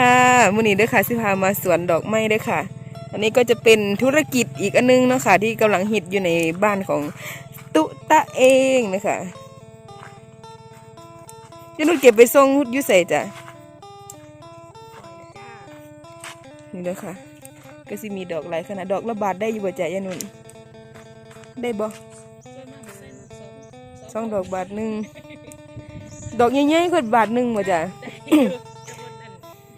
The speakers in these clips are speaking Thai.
ค่ะมื้อนี้เด้อค่ะสิพามาสวนดอกไม้เด้อค่ะ อันนี้ก็จะเป็นธุรกิจอีกอันนึงเนาะค่ะ ที่กำลังฮิตอยู่ในบ้านของตุตะเองนะคะยนุดเก็บไปส่งยุใส่จ้ะนี่เด้อค่ะ ก็สิมีดอกหลายขนาดดอกละบาทได้อยู่บ่จ้ะยนุนได้บ่สองดอกบาทหนึ่งดอกใหญ่ๆก็บาทหนึ่งบ่จ้ะ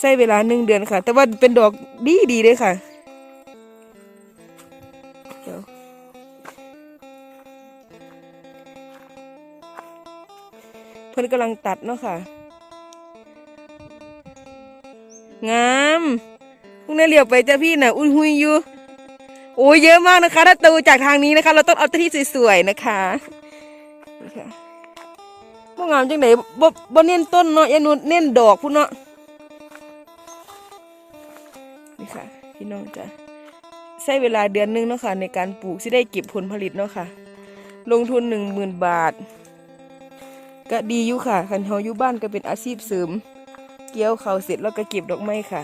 ใช้เวลาหนึ่งเดือนค่ะ แต่ว่าเป็นดอกดีดีเลยค่ะเพื่อนกำลังตัดเนาะค่ะ งามพวกนี้เหลียวไปจ้าพี่นะ่ะ อุ้ยหุยอยู่ โอ้ยเยอะมากนะคะ ถ้าตูจากทางนี้นะคะ เราต้องเอาที่สวยๆนะคะพวกงามจังไหนบ่บ่เน้นต้นเนาะยานุเน้นดอกพุ่นเนาะ นี่ค่ะ พี่น้องจ้ะใช้เวลาเดือนนึงเนาะค่ะในการปลูกที่ได้เก็บผลผลิตเนาะค่ะ ลงทุนหนึ่งหมื่นบาท ก็ดีอยู่ค่ะคันเฮาอยู่บ้านก็เป็นอาชีพเสริม เกี่ยวเขาเสร็จแล้วก็เก็บดอกไม้ค่ะ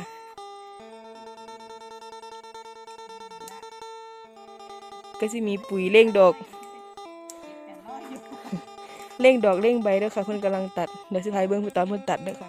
ก็จะมีปุ๋ยเร่งดอก เร่งดอกเร่งใบด้วยค่ะเพื่อนกำลังตัดเดี๋ยวดท้ายเบื้องไปตามเพื่อนตัดด้วยค่ะ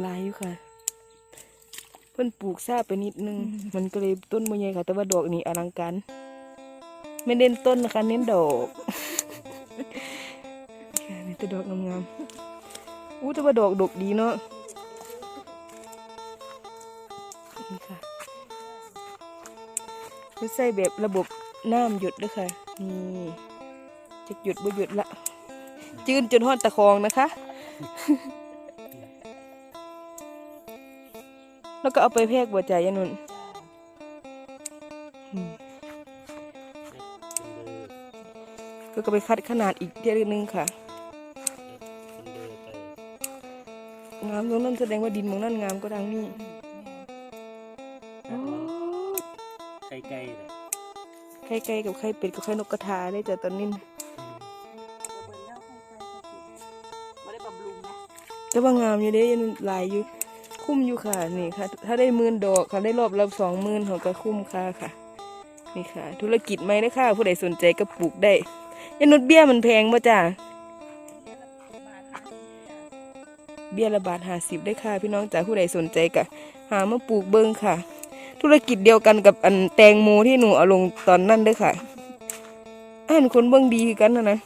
หลายอยู่ค่ะ เพิ่นปลูกซาไปนิดนึง มันก็เลยต้นบ่ใหญ่ค่ะ แต่ว่าดอกนี่อลังการไม่เน้นต้นนะคะเน้นดอกค่ะนี่แต่ดอกงามๆอู้แต่ว่าดอกดกดีเนาะนี่ค่ะคือใส่แบบระบบน้ำหยดด้วยค่ะ นี่จะหยุดบ่หยุดละ จืนจนหอดตะคองนะคะ แล้วก็เอาไปแพกบัวใจยายนุนอืมแล้วก็ไปคัดขนาดอีกเทียนึงค่ะ งามตรงนั้นแสดงว่าดินมองนั่นงามก็ทางนี้อ๋อไก่ไก่เลยไข่ไก่กับไข่เป็ดกับไข่นกกระทาได้จ้ะตอนนี้ไม่ได้บำรุงนะแต่ว่างามอยู่เด้ยังหลายอยู่ คุ้มอยู่ค่ะนี่ค่ะ ถ้าได้หมื่นดอกค่ะได้รอบละสองหมื่นเขาก็คุ้มค่าค่ะ นี่ค่ะ ธุรกิจไหมนะค่ะผู้ใดสนใจก็ปลูกได้ยานุดเบี้ยมันแพงป่ะจ้าเบี้ยละบาทห้าสิบได้ค่ะ พี่น้องจ้าผู้ใดสนใจก็หามาปลูกเบิ้งค่ะ ธุรกิจเดียวกันกับอันแตงโมที่หนูเอาลงตอนนั้นด้วยค่ะอ่านคนเบิ้งดีกันนะนะ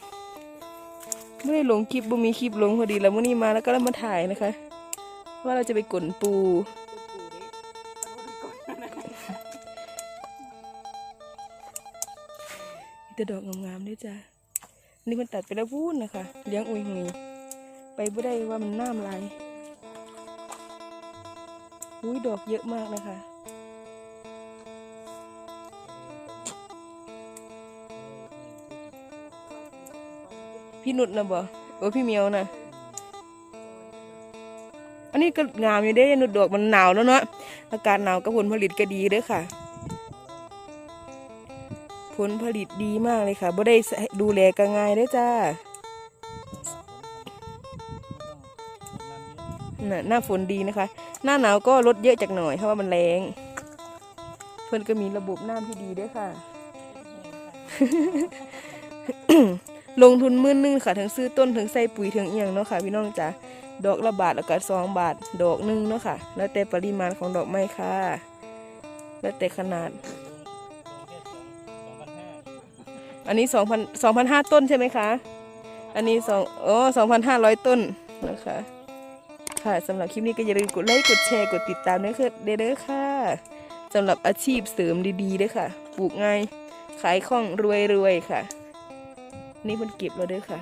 ไม่ได้ลงคลิปบ่มีคลิปลงพอดีแล้ววันนี้มาแล้วก็เลยมาถ่ายนะคะ ว่าเราจะไปกลนปู แต่ดอกงามๆด้วยจ้ะนี่มันตัดไปแล้วพูนนะคะ เลี้ยงอุยหุยไปไม่ได้ว่ามันน้ำลายอุ้ยดอกเยอะมากนะคะพี่นุชนะบ่เออพี่เมียวนะ อันนี้ก็งามอยู่เด้นุดดอกมันหนาวแล้วเนาะอากาศหนาวก็ผลผลิตก็ดีเด้อค่ะ ผลผลิตดีมากเลยค่ะบ่ได้ดูแลก็ง่ายเด้อจ้าหน้าฝนดีนะคะ หน้าหนาวก็ลดเยอะจากหน่อยเพราะว่ามันแรงเพิ่นก็มีระบบน้ำที่ดีด้วยค่ะ ลงทุนมื่นหนึงค่ะทั้งซื้อต้นทั้งใส่ปุ๋ยทั้งเอียงเนาะค่ะ พี่น้องจ้ะ ดอกละบาทแล้วก็สองบาท ดอกหนึ่งเนาะค่ะ แล้วแต่ปริมาณของดอกไม้ค่ะ แล้วแต่ขนาด อันนี้สองพันสองพันห้าต้นใช่ไหมคะ อันนี้สองโอ๋อสองพันห้าร้อยต้นนะคะ ค่ะสำหรับคลิปนี้ก็อย่าลืมกดไลค์ กดแชร์ กดติดตามด้วยค่ะเด้อค่ะสำหรับอาชีพเสริมดีๆเด้วยค่ะ ปลูกง่าย ขายคล่องรวยๆค่ะ นี่มันเก็บแล้วเด้อค่ะ